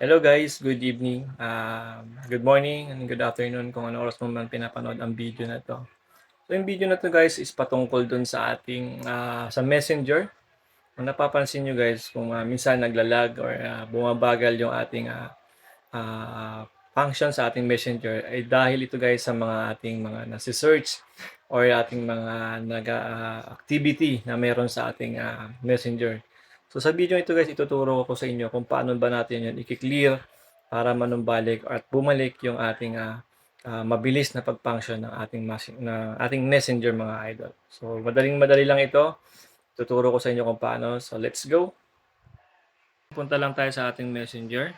Hello guys, good evening, um, good morning, and good afternoon kung ano oras mo man pinapanood ang video na to. So yung video na to guys is patungkol dun sa ating ah, sa messenger. Kung napapansin nyo guys, kung ah, minsan naglalag or ah, bumabagal yung ating ah, ah, function sa ating messenger ay dahil ito guys sa mga ating mga nasi-search or ating mga nag-activity na meron sa ating ah, messenger. So sa video ito guys, ituturo ko sa inyo kung paano ba natin yun i-clear para manumbalik at bumalik yung ating ah, ah, mabilis na pag-function ng ating na ating messenger mga idol. So madaling madali lang ito. Tuturo ko sa inyo kung paano. So let's go. Punta lang tayo sa ating messenger.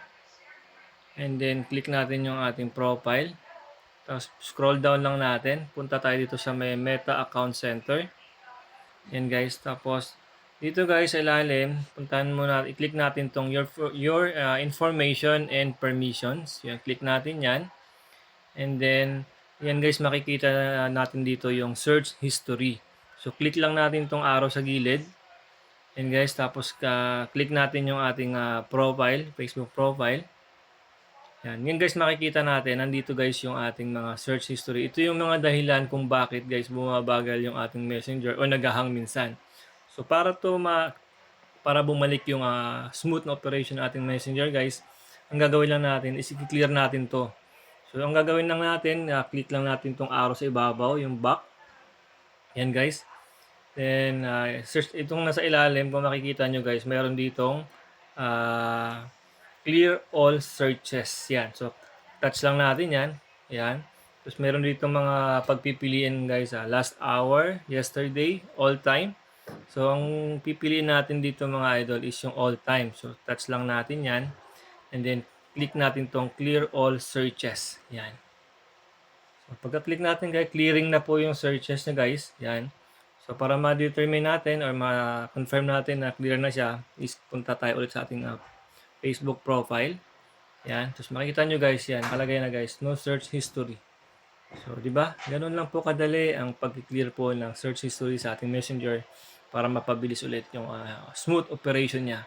And then click natin yung ating profile. Tapos scroll down lang natin. Punta tayo dito sa may Meta Account Center. Yan guys. Tapos dito guys sa ilalim, puntahan muna, i-click natin tong your your uh, information and permissions. Yan, click natin 'yan. And then yan guys makikita natin dito yung search history. So click lang natin tong arrow sa gilid. And guys, tapos ka click natin yung ating ah, profile, Facebook profile. Yan. Yan guys makikita natin, nandito guys yung ating mga search history. Ito yung mga dahilan kung bakit guys bumabagal yung ating messenger o nagahang minsan. So para to ma para bumalik yung ah, smooth na operation ng ating messenger guys, ang gagawin lang natin is i-clear natin to. So ang gagawin lang natin, ah, click lang natin tong arrow sa ibabaw, yung back. Yan guys. Then ah, search itong nasa ilalim kung makikita nyo guys, mayroon ditong ah, clear all searches. Yan. So touch lang natin yan. Yan. Tapos meron dito mga pagpipiliin guys, ah, last hour, yesterday, all time. So, ang pipiliin natin dito mga idol is yung all time. So, touch lang natin yan. And then, click natin tong clear all searches. Yan. So, pagka-click natin guys, clearing na po yung searches na guys. Yan. So, para ma-determine natin or ma-confirm natin na clear na siya, is punta tayo ulit sa ating uh, Facebook profile. Yan. Tapos makikita nyo guys yan. Kalagay na guys, no search history. So, di ba? Ganun lang po kadali ang pag-clear po ng search history sa ating messenger para mapabilis ulit yung ah, smooth operation niya.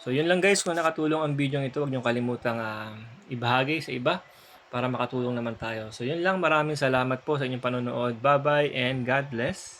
So, yun lang guys. Kung nakatulong ang video ito, huwag niyong kalimutang ah, ibahagi sa iba para makatulong naman tayo. So, yun lang. Maraming salamat po sa inyong panonood. Bye-bye and God bless.